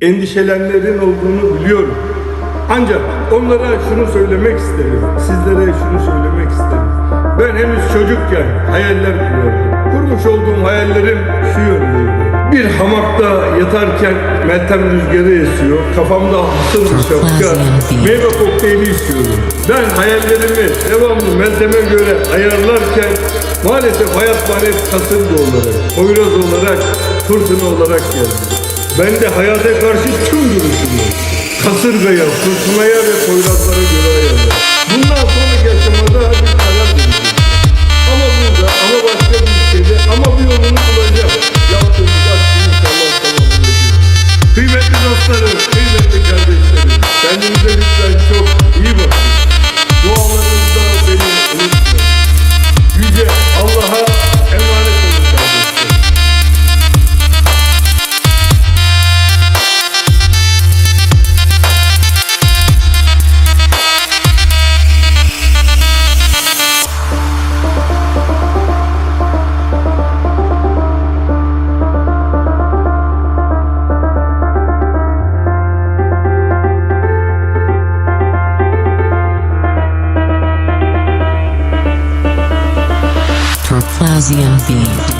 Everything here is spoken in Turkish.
endişelenenlerin olduğunu biliyorum. Ancak onlara şunu söylemek isteriz, sizlere şunu söylemek isteriz. Ben henüz çocukken hayaller kuruyordum. Kurmuş olduğum hayallerim şu yöndeydi. Bir hamakta yatarken Meltem rüzgarı esiyor. Kafamda hasır bir şapka, meyve kokteyli istiyorum. Ben hayallerimi devamlı Meltem'e göre ayarlarken maalesef hayat bana hep kasırga olarak, poyraz olarak, fırtına olarak geldi. Ben de hayata karşı tüm duruşumu kasırgaya, fırtınaya ve poyrazlara göre ayarladım. and themed.